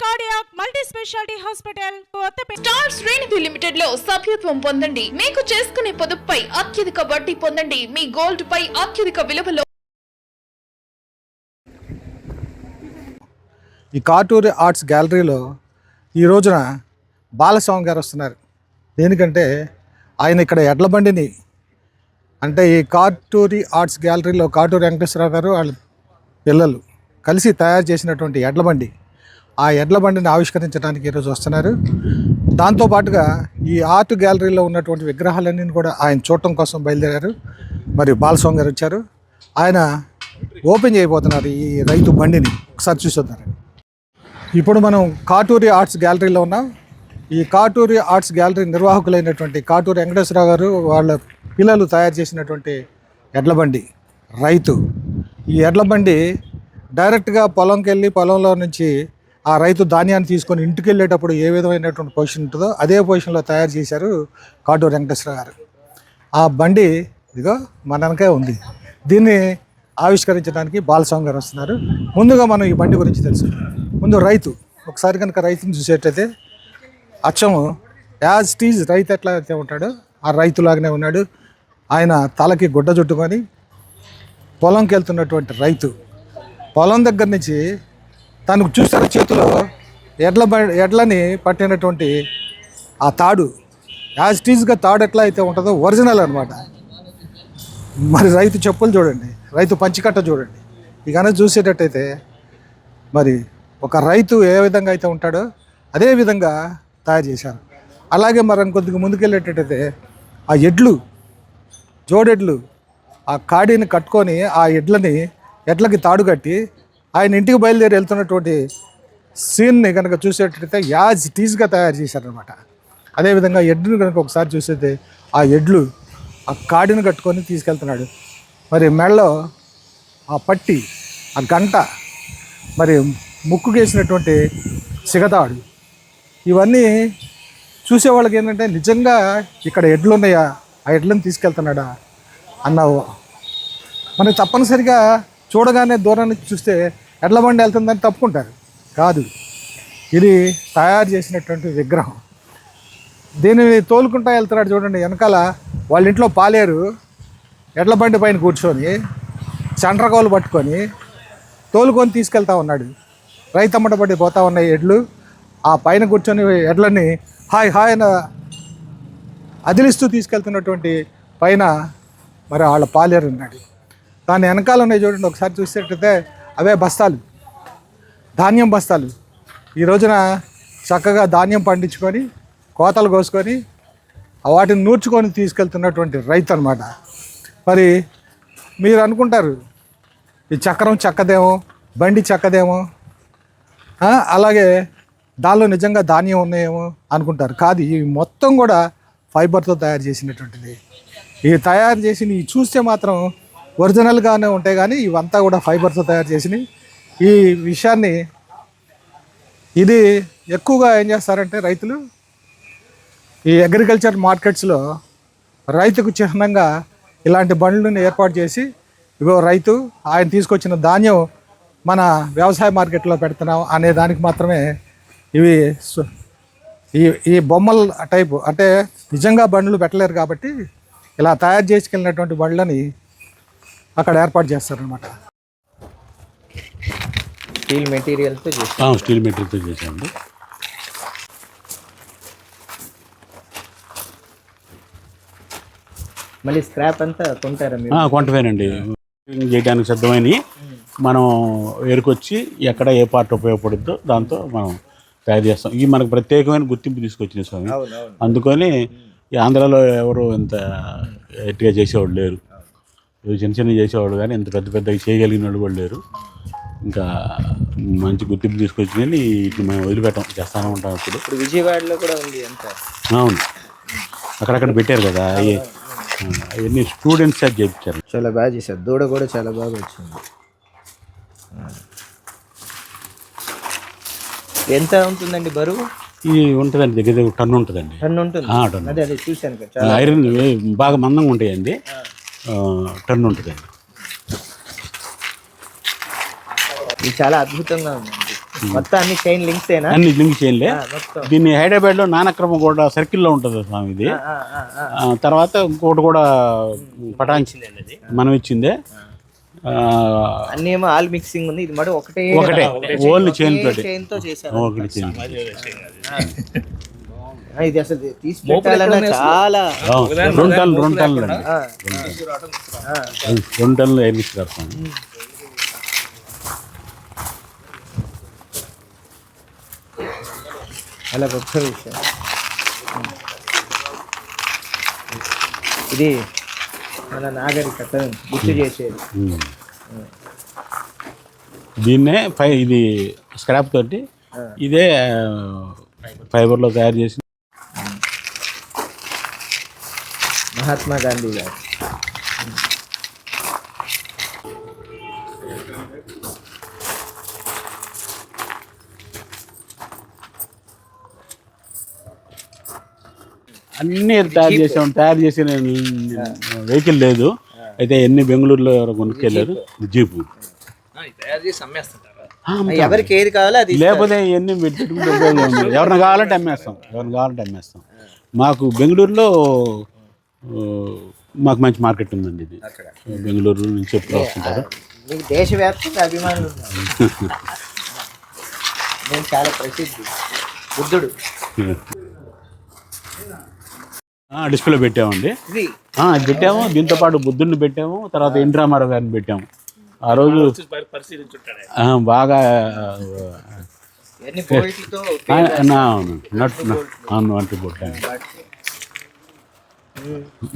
Cardiac multi specialty hospital star శ్రేణిధి లిమిటెడ్లో సభ్యత్వం పొందండి. మీకు చేసుకునే పొదుపుపై అత్యధిక వడ్డీ పొందండి. మీ గోల్డ్ పై అత్యధిక విలువలో ఈ కాటూరి ఆర్ట్స్ గ్యాలరీలో ఈ రోజున బాలస్వామి గారు వస్తున్నారు. దేనికంటే ఆయన ఇక్కడ ఎడ్ల బండిని. అంటే ఈ కాటూరి ఆర్ట్స్ గ్యాలరీలో కాటూరి వెంకటేశ్వరరావు గారు వాళ్ళ పిల్లలు కలిసి తయారు చేసినటువంటి ఎడ్ల బండి. ఆ ఎడ్ల బండిని ఆవిష్కరించడానికి ఈరోజు వస్తున్నారు. దాంతోపాటుగా ఈ ఆర్ట్ గ్యాలరీలో ఉన్నటువంటి విగ్రహాలన్నీ కూడా ఆయన చూడటం కోసం బయలుదేరారు. మరియు బాలస్వామి గారు వచ్చారు. ఆయన ఓపెన్ చేయబోతున్నారు ఈ రైతు బండిని. ఒకసారి చూసొద్దారు ఇప్పుడు మనం కాటూరి ఆర్ట్స్ గ్యాలరీలో ఉన్నాం. ఈ కాటూరి ఆర్ట్స్ గ్యాలరీ నిర్వాహకులైనటువంటి కాటూరి వెంకటేశ్వరరావు గారు వాళ్ళ పిల్లలు తయారు చేసినటువంటి ఎడ్ల బండి. రైతు. ఈ ఎడ్ల బండి డైరెక్ట్గా పొలంకి వెళ్ళి పొలంలో నుంచి ఆ రైతు ధాన్యాన్ని తీసుకొని ఇంటికి వెళ్ళేటప్పుడు ఏ విధమైనటువంటి పొజిషన్ ఉంటుందో అదే పొజిషన్లో తయారు చేశారు కాటూ వెంకటేశ్వర గారు. ఆ బండి ఇదిగో మనకే ఉంది. దీన్ని ఆవిష్కరించడానికి బాలస్వామి గారు వస్తున్నారు. ముందుగా మనం ఈ బండి గురించి తెలుసు ముందు రైతు ఒకసారి కనుక రైతుని చూసేటైతే అచ్చము యాజ్ టీజ్ రైతు ఎట్లా అయితే ఉంటాడో ఆ రైతులాగానే ఉన్నాడు. ఆయన తలకి గుడ్డ చుట్టుకొని పొలంకి వెళ్తున్నటువంటి రైతు పొలం దగ్గర నుంచి తనకు చూసిన చేతిలో? ఎడ్ల బ- ఎడ్లని పట్టినటువంటి ఆ తాడు. యాజ్ టీజ్గా తాడు ఎట్లా అయితే ఉంటుందో ఒరిజినల్ అనమాట మరి రైతు చెప్పులు చూడండి. రైతు పంచికట్ట చూడండి. ఇకనే చూసేటట్టయితే మరి ఒక రైతు ఏ విధంగా అయితే ఉంటాడో అదే విధంగా తయారు చేశారు. అలాగే మరి కొద్దిగా ముందుకెళ్ళేటట్టయితే ఆ ఎడ్లు జోడెడ్లు ఆ కాడిని కట్టుకొని ఆ ఎడ్లని ఎడ్లకి తాడు కట్టి ఆయన ఇంటికి బయలుదేరి వెళ్తున్నటువంటి సీన్ని కనుక చూసేటట్టయితే యాజ్ టీజ్గా తయారు చేశారనమాట అదేవిధంగా ఎడ్లను కనుక ఒకసారి చూసేది ఆ ఎడ్లు ఆ కాడిని కట్టుకొని తీసుకెళ్తున్నాడు. మరి మెడలో ఆ పట్టి ఆ గంట మరి ముక్కుకేసినటువంటి సిగతాడు ఇవన్నీ చూసేవాళ్ళకి ఏంటంటే నిజంగా ఇక్కడ ఎడ్లు ఉన్నాయా? ఆ ఎడ్లను తీసుకెళ్తున్నాడా? అన్నావు. మనకి తప్పనిసరిగా చూడగానే దూరాన్ని చూస్తే ఎడ్ల బండి వెళ్తుందని తప్పుకుంటారు. కాదు. ఇది తయారు చేసినటువంటి విగ్రహం. దీనిని తోలుకుంటా వెళ్తున్నాడు చూడండి వెనకాల వాళ్ళ ఇంట్లో పాలేరు ఎడ్ల బండి పైన కూర్చొని చండ్రకోలు పట్టుకొని తోలుకొని తీసుకెళ్తా ఉన్నాడు. రైతమ్మట పడి పోతా ఉన్నాయి ఎడ్లు ఆ పైన కూర్చొని ఎడ్లని హాయ్ హాయ్ అని అదిలిస్తూ తీసుకెళ్తున్నటువంటి పైన మరి వాళ్ళ పాలేరు ఉన్నాడు. దాని వెనకాల ఉన్నాయి చూడండి ఒకసారి చూసేటైతే అవే బస్తాలు. ధాన్యం బస్తాలు. ఈ రోజున చక్కగా ధాన్యం పండించుకొని కోతలు కోసుకొని వాటిని నూర్చుకొని తీసుకెళ్తున్నటువంటి రైతు అనమాట మరి మీరు అనుకుంటారు ఈ చక్రం చక్కదేమో బండి చక్కదేమో అలాగే దానిలో నిజంగా ధాన్యం ఉన్నాయేమో అనుకుంటారు. కాదు ఇవి మొత్తం కూడా ఫైబర్తో తయారు చేసినటువంటిది. ఇవి తయారు చేసి చూస్తే మాత్రం ఒరిజినల్గానే ఉంటాయి కానీ ఇవంతా కూడా ఫైబర్తో తయారు చేసినవి. ఈ విషయాన్ని ఇది ఎక్కువగా ఏం చేస్తారంటే రైతులు ఈ అగ్రికల్చర్ మార్కెట్స్లో రైతుకు చిహ్నంగా ఇలాంటి బండ్లను ఏర్పాటు చేసి ఇగో రైతు ఆయన తీసుకొచ్చిన ధాన్యం మన వ్యవసాయ మార్కెట్లో పెడుతున్నాం అనే దానికి మాత్రమే ఇవి ఈ ఈ బొమ్మల టైపు అంటే నిజంగా బండ్లు పెట్టలేరు కాబట్టి ఇలా తయారు చేసుకెళ్ళినటువంటి బండ్లని అక్కడ ఏర్పాటు చేస్తారనమాట స్టీల్ మెటీరియల్తో చేసి ఆ, స్టీల్ మెటీరియల్తో చేశామండి మళ్ళీ స్క్రాప్ అంతా కొంటారా మీరు? ఆ, కొంటవేనండి చేయడానికి సిద్ధమైనవి. మనం ఏరుకొచ్చి ఎక్కడ ఏ పార్ట్ ఉపయోగపడుద్దో దాంతో మనం తయారు చేస్తాం. ఇవి మనకు ప్రత్యేకమైన గుర్తింపు తీసుకొచ్చిన స్వామి. అందుకని ఈ ఆంధ్రాలో ఎవరు ఇంత గట్టిగా చేసేవాళ్ళు లేరు. ఇవి చిన్న చిన్న చేసేవాళ్ళు కానీ ఇంత పెద్ద పెద్దగా చేయగలిగిన వాళ్ళు కూడా లేరు. ఇంకా మంచి గుర్తింపు తీసుకొచ్చిందని ఇట్లా మేము వదిలిపెట్టాం చేస్తానే ఉంటాం ఇప్పుడు. ఇప్పుడు విజయవాడలో కూడా ఉంది ఎంత అవును. అక్కడక్కడ పెట్టారు కదా అవి అవన్నీ స్టూడెంట్స్ అది చేయించారు చాలా బాగా చేశారు. దూడ కూడా చాలా బాగా వచ్చింది. ఎంత ఉంటుందండి బరువు? ఇది ఉంటుందండి దగ్గర దగ్గర టన్ను ఉంటుందండి. టన్ ఉంటుంది. టన్ను అదే అదే చూశాను ఐరన్ బాగా మందంగా ఉంటాయండి. ఆ, టన్ను ఉంటుందండి. ఇది చాలా అద్భుతంగా ఉందండి. మొత్తం అన్ని చైన్ లింక్స్ ఏనా? అన్ని లింక్ మొత్తం. దీన్ని హైదరాబాద్లో నానక్రమ కూడా సర్కిల్లో ఉంటుంది స్వామి ఇది తర్వాత ఇంకోటి కూడా పటాంచి మనం ఇచ్చిందే ఆ, అన్ని ఏమో ఆల్ మిక్సింగ్ ఉంది. ఇది మరి ఒకటే ఒకటే. ఓన్లీ చైన్ తోటి. చైన్తో చేశారు ఒకటి చైన్ ఇది అసలు తీసి పెట్టాలన్నా చాలా ఆ, రెండు టన్నులు రెండు టన్నులు. అండి. ఆ, ఆ. రెండు టన్నులు ఎయిర్ మిక్స్ స్వామి? అలా గొప్ప విషయం. ఇది మన నాగరికత గుర్తు చేసేది. దీన్నే ఫై ఇది స్క్రాప్ తోటి ఇదే ఫైబర్లో తయారు చేసి మహాత్మా గాంధీ గారు. అన్నీ తయారు చేసాం తయారు చేసిన వెహికల్ లేదు. అయితే ఎన్ని బెంగళూరులో ఎవరో కొనుక్కెళ్ళారు? జీపు. ఎవరికి ఏది కావాలో అది లేకపోతే ఇవన్నీ పెట్టుకుంటే ఉపయోగం ఉంది. ఎవరిని కావాలంటే అమ్మేస్తాం. ఎవరిని కావాలంటే అమ్మేస్తాం. మాకు బెంగళూరులో మాకు మంచి మార్కెట్ ఉందండి ఇది. బెంగళూరు నుంచి ఎప్పుడు వస్తుంటారు. మీకు దేశవ్యాప్తంగా అభిమానులు నేను చాలా ప్రసిద్ధి. బుద్ధుడు. ఆ, డిస్ప్లే పెట్టామండి. అది పెట్టాము. దీంతో పాటు బుద్ధుడిని పెట్టాము. తర్వాత ఎన్ రామారావు గారిని పెట్టాము. ఆ రోజు ఆ, బాగా అవును నట్ అవును వంటి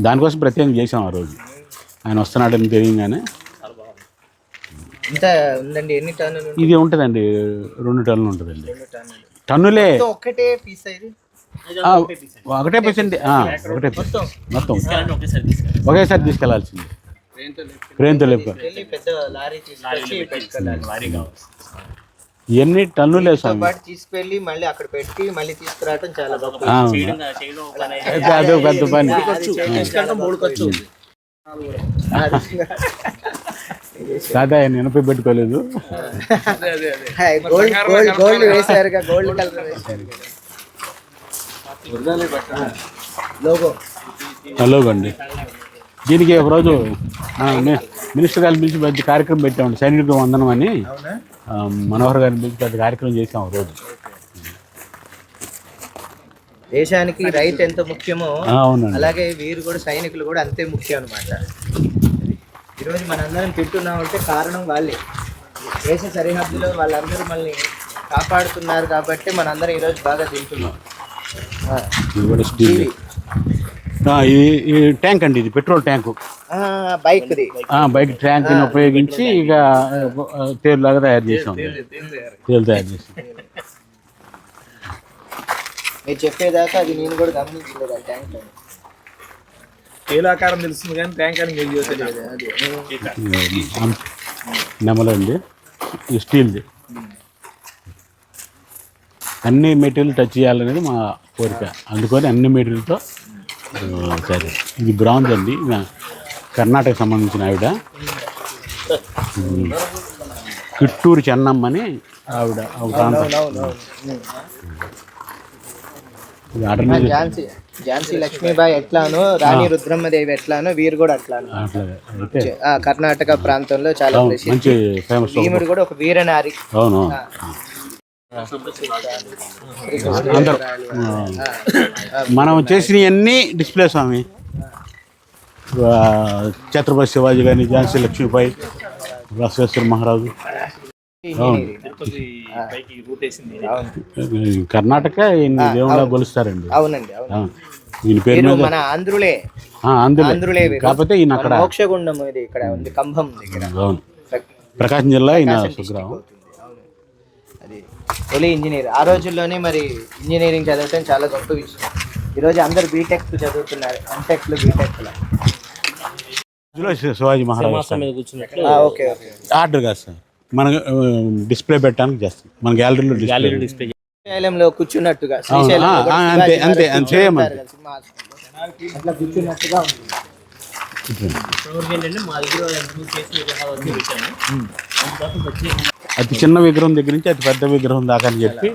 దానికోసం ప్రత్యేకం చేసాం ఆ రోజు. ఆయన వస్తున్నాడని తెలియగానే ఇంత ఉందండి ఎన్ని టన్నులు ఇది ఉంటుందండి రెండు టన్నులు ఉంటుందండి. టన్నులు. టన్నులే. మొత్తం ఒక్కటే పీస్ ఇది? ఆ, ఒకటే పర్సెంట్ ఒకటే percent. మొత్తం? ఒకేసారి తీసుకెళ్ళాల్సింది. ట్రైన్తో లేపు పెద్ద లారీ ఎన్ని టన్నులే పాటు తీసుకెళ్ళి మళ్ళీ అక్కడ పెట్టి మళ్ళీ తీసుకురావడం చాలా గొప్ప అదే పెద్ద పని. కాదా ఆయన ఎనపై పెట్టుకోలేదు. గోల్డ్ గోల్డ్ గోల్డ్ వేశారుగా గోల్డ్ కలర్ వేశారు. లోగో. హలో అండి. దీనికి ఒకరోజు మినిస్టర్ గారిని పిలిచి పెద్ద కార్యక్రమం పెట్టామండి. సైనికులకు వందనం అని. మనోహర్ గారిని పిలిచి పెద్ద కార్యక్రమం చేసాం రోజు. దేశానికి రైతు ఎంత ముఖ్యమో అలాగే వీరు కూడా సైనికులు కూడా అంతే ముఖ్యం అనమాట ఈరోజు మనందరం తింటున్నామంటే కారణం వాళ్ళే. దేశ సరిహద్దులో వాళ్ళందరూ మనల్ని కాపాడుతున్నారు కాబట్టి మనందరం ఈరోజు బాగా తింటున్నాం ఆ, ఇది కూడా స్టీల్ ఇది. ఆ, ఇది ఈ ట్యాంక్ అండి ఇది పెట్రోల్ ట్యాంకు. ఆ, బైక్ది. ఆ, బైక్ ట్యాంక్ని ఉపయోగించి ఇక తేలులాగా తయారు చేసాం తేలు తయారు చేసాం. మీరు చెప్పేదాకా అది నేను కూడా గమనించలేదు ఆ ట్యాంక్. తేలాకారం తెలుస్తుంది కానీ ట్యాంక్ అని నెమలండి ఇది స్టీల్ది. అన్ని మెటీరియల్ టచ్ చేయాలనేది మా కోరిక. అందుకని అన్ని మెటీరియల్తో సరే. ఇది బ్రాంజ్ అండి. కర్ణాటక సంబంధించిన ఆవిడ. కిట్టూరు చెన్నమ్మని ఆవిడ ప్రాంతం. ఝాన్సీ లక్ష్మీబాయి ఎట్లానో రాణి రుద్రమ్మదేవి ఎట్లానో వీరు కూడా అట్లానో. కర్ణాటక ప్రాంతంలో చాలా మంచి ఫేమస్ కూడా ఒక వీరనారి. అవును అందరూ. మనం చేసినవన్నీ డిస్ప్లే స్వామి. ఛత్రపతి శివాజీ గారిని ఝాన్సీ లక్ష్మీబాయి బసవేశ్వర మహారాజు. కర్ణాటక ఈయన్ని దేవుళ్ళ కొలుస్తారండి అవునండి ఈయన పేరు మీద మన ఆంధ్రులే. ఆంధ్రులే. కాకపోతే ఈయన అక్కడ మోక్షగుండం ఇది ఇక్కడ ఉంది కంభం దగ్గర. అవును. ప్రకాశం జిల్లా ఈయన సుగ్రామం. అది తొలి ఇంజనీర్. ఆ రోజుల్లోనే మరి ఇంజనీరింగ్ చదవటం చాలా గొప్ప విషయం. ఈరోజు అందరు బీటెక్ చదువుతున్నారు. ఎంటెక్లు బీటెక్లు Shivaji Maharaj. Okay okay. Order కాదు సార్. మన డిస్ప్లే పెట్టడానికి చేస్తాం. మన గ్యాలరీలో డిస్ప్లే శ్రీశైలంలో కూర్చున్నట్టుగా. అంతే, అంతే, అంతే, అట్లా కూర్చున్నట్టుగా ఉంది అతి చిన్న విగ్రహం దగ్గర నుంచి అతి పెద్ద విగ్రహం దాకా అని చెప్పి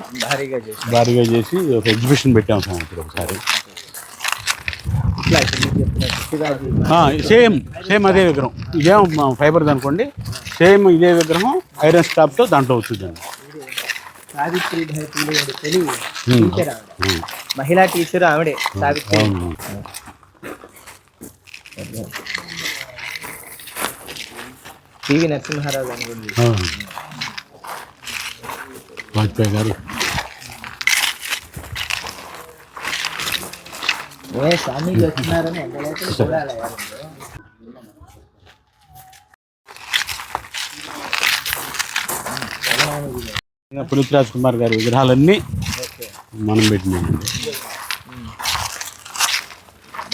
భారీగా చేసి ఒక ఎగ్జిబిషన్ పెట్టాం సార్ ఇప్పుడు ఒకసారి. సేమ్ సేమ్ అదే విగ్రహం. ఇదేం ఫైబర్ అనుకోండి. సేమ్ ఇదే విగ్రహం ఐరన్ స్టాప్తో దాంట్లో వచ్చిందండి టీచర్ ఆవిడ. మహిళా టీచర్ ఆవిడే సావిత్రి. పివి నరసింహారావు. వాజ్పేయి గారు. ఏ స్వామీజీ వచ్చినారని చూడాలి కుమార్ గారి విగ్రహాలన్నీ మనం పెట్టినామండి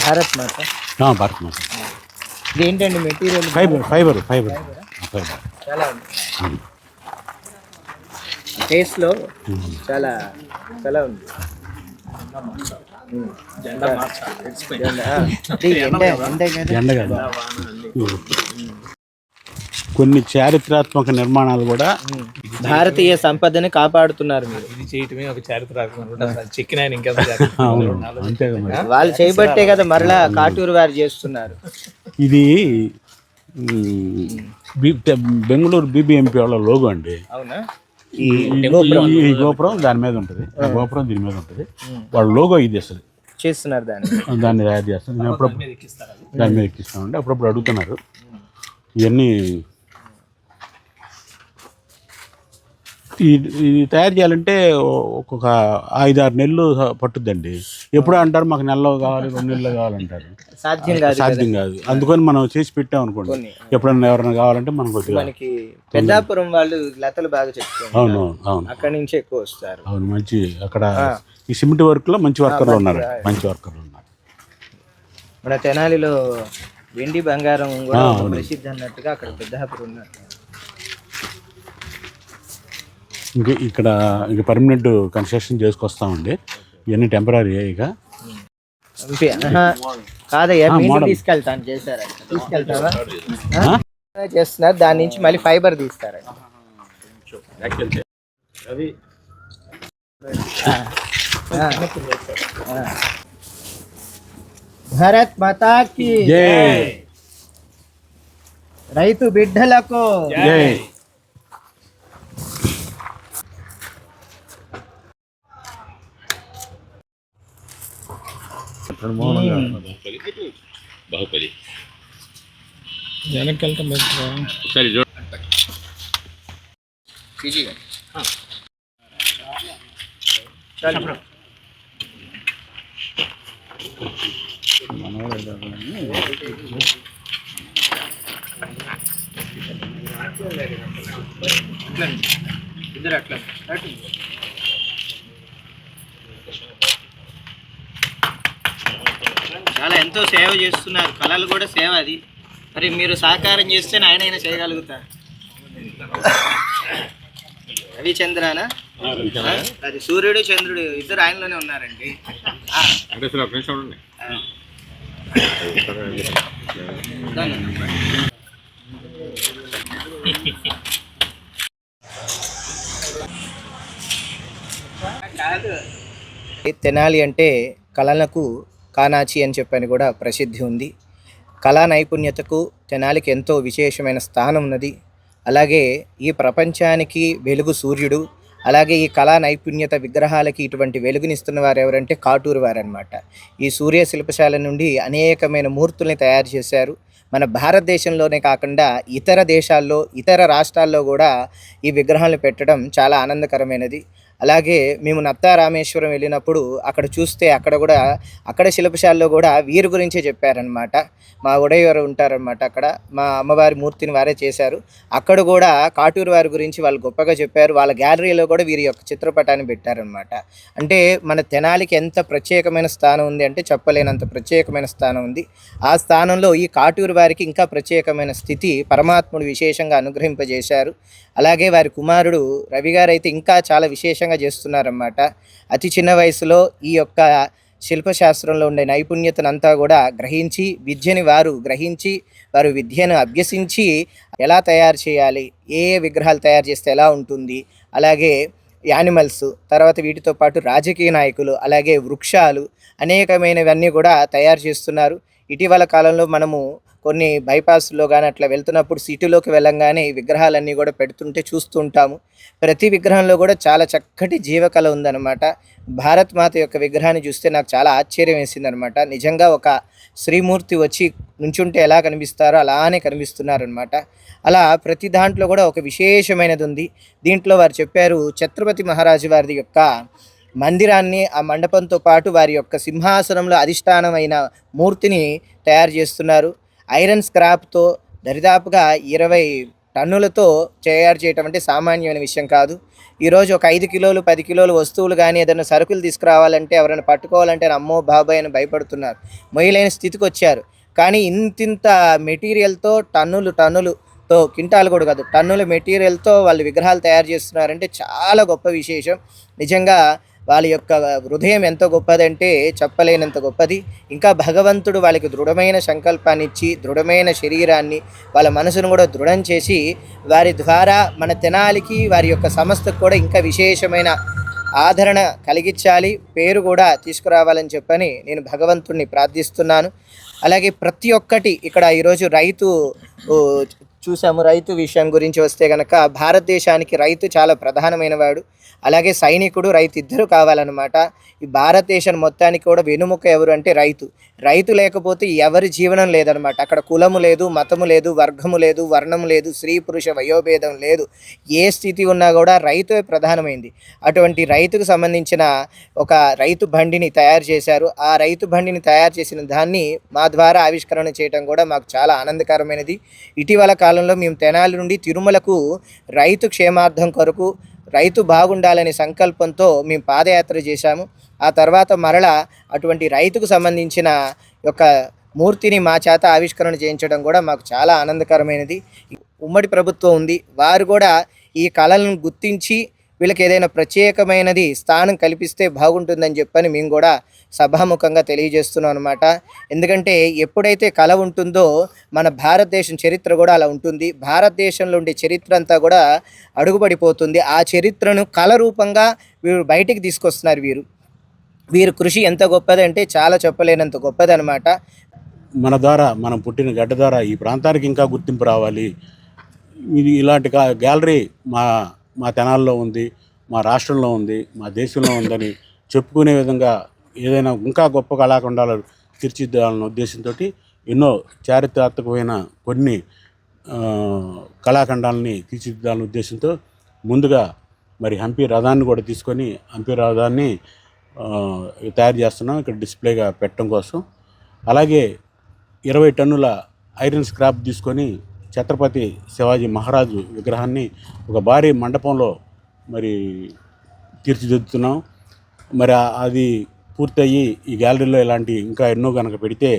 భారత్ మాత. భారత్ మాత. ఇది ఏంటండి material fibre fibre. Fibre? Fibre చాలా ఉంది టేస్ట్లో చాలా చాలా ఉంది. కొన్ని చారిత్రాత్మక నిర్మాణాలు కూడా భారతీయ సంపదని కాపాడుతున్నారు మీరు. ఇది చేయటమే ఒక చారిత్రాత్మకం చెక్కిన ఇంకా వాళ్ళు చేయబట్టే కదా మరలా కాటూరు వారు చేస్తున్నారు. ఇది బెంగళూరు బీబీఎంపీ వాళ్ళ లోగో అండి. అవునా? ఈ గోపురం దాని మీద ఉంటుంది. ఆ గోపురం దీని మీద ఉంటుంది. వాళ్ళ లోగో ఇది అసలు. చేస్తున్నారు దాన్ని. దాన్ని తయారు చేస్తాను నేను అప్పుడప్పుడు. దాని మీద ఎక్కిస్తామండి. అప్పుడప్పుడు అడుగుతున్నారు. ఇవన్నీ ఇది తయారు చేయాలంటే ఒక్కొక్క ఐదారు నెలలు పట్టుద్దండి. ఎప్పుడు అంటారు మాకు నెలలో కావాలి రెండు నెలలు కావాలంటారు. సాధ్యం కాదు సాధ్యం కాదు. అందుకని మనం చేసి పెట్టాం అనుకోండి. ఎప్పుడన్నా ఎవరైనా కావాలంటే మనం కొద్దిగా మనకి పెద్దాపురం వాళ్ళు లతలు బాగా చెప్తారు అవును అవును అక్కడి నుంచి ఎక్కువ వస్తారు. అవును మంచి అక్కడ ఈ సిమెంట్ వర్క్లో మంచి వర్కర్లు ఉన్నారు. మంచి వర్కర్లు ఉన్నారు. మన తెనాలిలో వెండి బంగారం కూడా. ప్రసిద్ధి అన్నట్టుగా అక్కడ పెద్దాపురం ఉన్నారు. ఇంక ఇక్కడ ఇంక పర్మనెంట్ కన్స్ట్రక్షన్ చేసుకొస్తామండి. ఇవన్నీ టెంపరీ ఇక. కాదయ్యా ఆ, మీరు మోడల్. తీసుకెళ్తాను చేశారంట తీసుకెళ్తావా ఆ? చేస్తున్నారు దాని నుంచి మళ్ళీ ఫైబర్ తీస్తారంట అది ఆ. ఆ. భరత్ మాతాకి జై రైతు బిడ్డలకు జై వెనక్కి వెళ్తాం బెస్ట్. ఇద్దరు అట్లా అటు. చాలా ఎంతో సేవ చేస్తున్నారు. కళలు కూడా సేవ అది. మరి మీరు సహకారం చేస్తే ఆయనైనా చేయగలుగుతారు రవిచంద్రనా? అది సూర్యుడు చంద్రుడు ఇద్దరు ఆయనలోనే ఉన్నారండి. తెనాలి అంటే కళలకు కానాచి అని చెప్పని కూడా ప్రసిద్ధి ఉంది. కళా నైపుణ్యతకు తెనాలికి ఎంతో విశేషమైన స్థానం ఉన్నది. అలాగే ఈ ప్రపంచానికి వెలుగు సూర్యుడు అలాగే ఈ కళా నైపుణ్యత విగ్రహాలకి ఇటువంటి వెలుగునిస్తున్న వారు ఎవరంటే కాటూరు వారనమాట ఈ సూర్య శిల్పశాల నుండి అనేకమైన మూర్తుల్ని తయారు చేశారు. మన భారతదేశంలోనే కాకుండా ఇతర దేశాల్లో ఇతర రాష్ట్రాల్లో కూడా ఈ విగ్రహాలను పెట్టడం చాలా ఆనందకరమైనది. అలాగే మేము నత్తా రామేశ్వరం వెళ్ళినప్పుడు అక్కడ చూస్తే అక్కడ కూడా అక్కడ శిల్పశాలలో కూడా వీరి గురించే చెప్పారనమాట మా ఉడయవారు ఉంటారనమాట అక్కడ. మా అమ్మవారి మూర్తిని వారే చేశారు. అక్కడ కూడా కాటూరు వారి గురించి వాళ్ళు గొప్పగా చెప్పారు. వాళ్ళ గ్యాలరీలో కూడా వీరి యొక్క చిత్రపటాన్ని పెట్టారనమాట అంటే మన తెనాలికి ఎంత ప్రత్యేకమైన స్థానం ఉంది అంటే చెప్పలేనంత ప్రత్యేకమైన స్థానం ఉంది. ఆ స్థానంలో ఈ కాటూరు వారికి ఇంకా ప్రత్యేకమైన స్థితి పరమాత్ముడు విశేషంగా అనుగ్రహింపజేశారు. అలాగే వారి కుమారుడు రవి గారు అయితే ఇంకా చాలా విశేషంగా చేస్తున్నారన్నమాట. అతి చిన్న వయసులో ఈ యొక్క శిల్పశాస్త్రంలో ఉండే నైపుణ్యతనంతా కూడా గ్రహించి విద్యని వారు గ్రహించి వారు విద్యను అభ్యసించి ఎలా తయారు చేయాలి ఏ ఏ విగ్రహాలు తయారు చేస్తే ఎలా ఉంటుంది అలాగే యానిమల్స్ తర్వాత వీటితో పాటు రాజకీయ నాయకులు అలాగే వృక్షాలు అనేకమైనవన్నీ కూడా తయారు చేస్తున్నారు. ఇటీవల కాలంలో మనము కొన్ని బైపాస్లో కానీ అట్లా వెళ్తున్నప్పుడు సిటీలోకి వెళ్ళంగానే ఈ విగ్రహాలన్నీ కూడా పెడుతుంటే చూస్తుంటాము. ప్రతి విగ్రహంలో కూడా చాలా చక్కటి జీవకళ ఉందన్నమాట. భారత్ మాత యొక్క విగ్రహాన్ని చూస్తే నాకు చాలా ఆశ్చర్యం వేసిందనమాట నిజంగా ఒక శ్రీమూర్తి వచ్చి నుంచుంటే ఎలా కనిపిస్తారో అలానే కనిపిస్తున్నారనమాట అలా ప్రతి దాంట్లో కూడా ఒక విశేషమైనది ఉంది. దీంట్లో వారు చెప్పారు ఛత్రపతి మహారాజు వారి యొక్క మందిరాన్ని ఆ మండపంతో పాటు వారి యొక్క సింహాసనంలో అధిష్టానమైన మూర్తిని తయారు చేస్తున్నారు. ఐరన్ స్క్రాప్తో దరిదాపుగా ఇరవై టన్నులతో తయారు చేయటం అంటే సామాన్యమైన విషయం కాదు. ఈరోజు ఒక ఐదు కిలోలు పది కిలోలు వస్తువులు కానీ ఏదైనా సరుకులు తీసుకురావాలంటే ఎవరైనా పట్టుకోవాలంటే అమ్మో బాబాయ్ అని భయపడుతున్నారు. మొయ్యలేని స్థితికి వచ్చారు. కానీ ఇంతింత మెటీరియల్తో టన్నులు టన్నులుతో కింటాలు కూడా కాదు టన్నుల మెటీరియల్తో వాళ్ళు విగ్రహాలు తయారు చేస్తున్నారంటే చాలా గొప్ప విశేషం. నిజంగా వాళ్ళ యొక్క హృదయం ఎంత గొప్పదంటే చెప్పలేనంత గొప్పది. ఇంకా భగవంతుడు వాళ్ళకి దృఢమైన సంకల్పాన్ని ఇచ్చి దృఢమైన శరీరాన్ని వాళ్ళ మనసును కూడా దృఢం చేసి వారి ద్వారా మన తెనాలికి వారి యొక్క సంస్థకు కూడా ఇంకా విశేషమైన ఆదరణ కలిగించాలి పేరు కూడా తీసుకురావాలని చెప్పని నేను భగవంతుణ్ణి ప్రార్థిస్తున్నాను. అలాగే ప్రతి ఒక్కటి ఇక్కడ ఈరోజు రైతు చూసాము రైతు విషయం గురించి వస్తే కనుక భారతదేశానికి రైతు చాలా ప్రధానమైన వాడు అలాగే సైనికుడు రైతు ఇద్దరు కావాలన్నమాట. ఈ భారతదేశం మొత్తానికి కూడా వెనుముక ఎవరు అంటే రైతు. రైతు లేకపోతే ఎవరి జీవనం లేదనమాట అక్కడ కులము లేదు మతము లేదు వర్గము లేదు వర్ణము లేదు స్త్రీ పురుష వయోభేదం లేదు. ఏ స్థితి ఉన్నా కూడా రైతే ప్రధానమైంది. అటువంటి రైతుకు సంబంధించిన ఒక రైతు బండిని తయారు చేశారు. ఆ రైతు బండిని తయారు చేసిన దాన్ని మా ద్వారా ఆవిష్కరణ చేయడం కూడా మాకు చాలా ఆనందకరమైనది. ఇటీవల కాలంలో మేము తెనాలి నుండి తిరుమలకు రైతు క్షేమార్థం కొరకు రైతు బాగుండాలనే సంకల్పంతో మేము పాదయాత్ర చేశాము. ఆ తర్వాత మరల అటువంటి రైతుకు సంబంధించిన యొక్క మూర్తిని మా చేత ఆవిష్కరణ చేయించడం కూడా మాకు చాలా ఆనందకరమైనది. ఉమ్మడి ప్రభుత్వం ఉంది. వారు కూడా ఈ కళలను గుర్తించి వీళ్ళకి ఏదైనా ప్రత్యేకమైనది స్థానం కల్పిస్తే బాగుంటుందని చెప్పని మేము కూడా సభాముఖంగా తెలియజేస్తున్నాం అనమాట ఎందుకంటే ఎప్పుడైతే కళ ఉంటుందో మన భారతదేశం చరిత్ర కూడా అలా ఉంటుంది. భారతదేశంలో ఉండే చరిత్ర అంతా కూడా అడుగుపడిపోతుంది. ఆ చరిత్రను కళ రూపంగా వీరు బయటికి తీసుకొస్తున్నారు వీరు. వీరు కృషి ఎంత గొప్పదంటే చాలా చెప్పలేనంత గొప్పదనమాట మన ద్వారా మనం పుట్టిన గడ్డ ద్వారా ఈ ప్రాంతానికి ఇంకా గుర్తింపు రావాలి. ఇది ఇలాంటి గ్యాలరీ మా మా తెనాల్లో ఉంది మా రాష్ట్రంలో ఉంది మా దేశంలో ఉందని చెప్పుకునే విధంగా ఏదైనా ఇంకా గొప్ప కళాఖండాలు తీర్చిదిద్దాలన్న ఉద్దేశంతో ఎన్నో చారిత్రాత్మకమైన కొన్ని కళాఖండాలని తీర్చిదిద్దాలన్న ఉద్దేశంతో ముందుగా మరి హంపి రథాన్ని కూడా తీసుకొని హంపి రథాన్ని తయారు చేస్తున్నాం. ఇక్కడ డిస్ప్లేగా పెట్టడం కోసం. అలాగే ఇరవై టన్నుల ఐరన్ స్క్రాప్ తీసుకొని ఛత్రపతి శివాజీ మహారాజు విగ్రహాన్ని ఒక భారీ మండపంలో మరి తీర్చిదిద్దుతున్నాం. మరి అది పూర్తయ్యి ఈ గ్యాలరీలో ఇలాంటి ఇంకా ఎన్నో కనుక పెడితే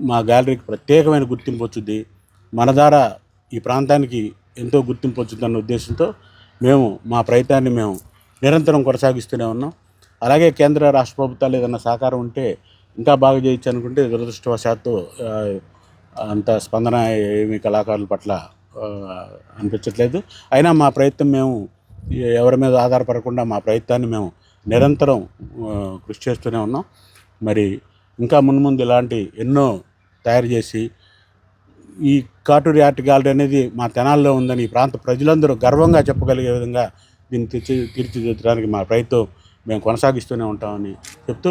మా గ్యాలరీకి ప్రత్యేకమైన గుర్తింపు వచ్చుద్ది. మన ద్వారా ఈ ప్రాంతానికి ఎంతో గుర్తింపు వచ్చుద్దన్న ఉద్దేశంతో మేము మా ప్రయత్నాన్ని మేము నిరంతరం కొనసాగిస్తూనే ఉన్నాం. అలాగే కేంద్ర రాష్ట్ర ప్రభుత్వాలు ఏదైనా సహకారం ఉంటే ఇంకా బాగా చేయొచ్చు అనుకుంటే దురదృష్టవశాత్తు అంత స్పందన ఏమి కళాకారుల పట్ల అనిపించట్లేదు. అయినా మా ప్రయత్నం మేము ఎవరి మీద ఆధారపడకుండా మా ప్రయత్నాన్ని మేము నిరంతరం కృషి చేస్తూనే ఉన్నాం. మరి ఇంకా మున్ముందు ఇలాంటి ఎన్నో తయారు చేసి ఈ కాటూరి ఆర్ట్ గ్యాలరీ అనేది మా తెనాల్లో ఉందని ఈ ప్రాంత ప్రజలందరూ గర్వంగా చెప్పగలిగే విధంగా దీన్ని తీర్చి తీర్చిదిద్దడానికి మా ప్రయత్నం మేము కొనసాగిస్తూనే ఉంటామని చెప్తూ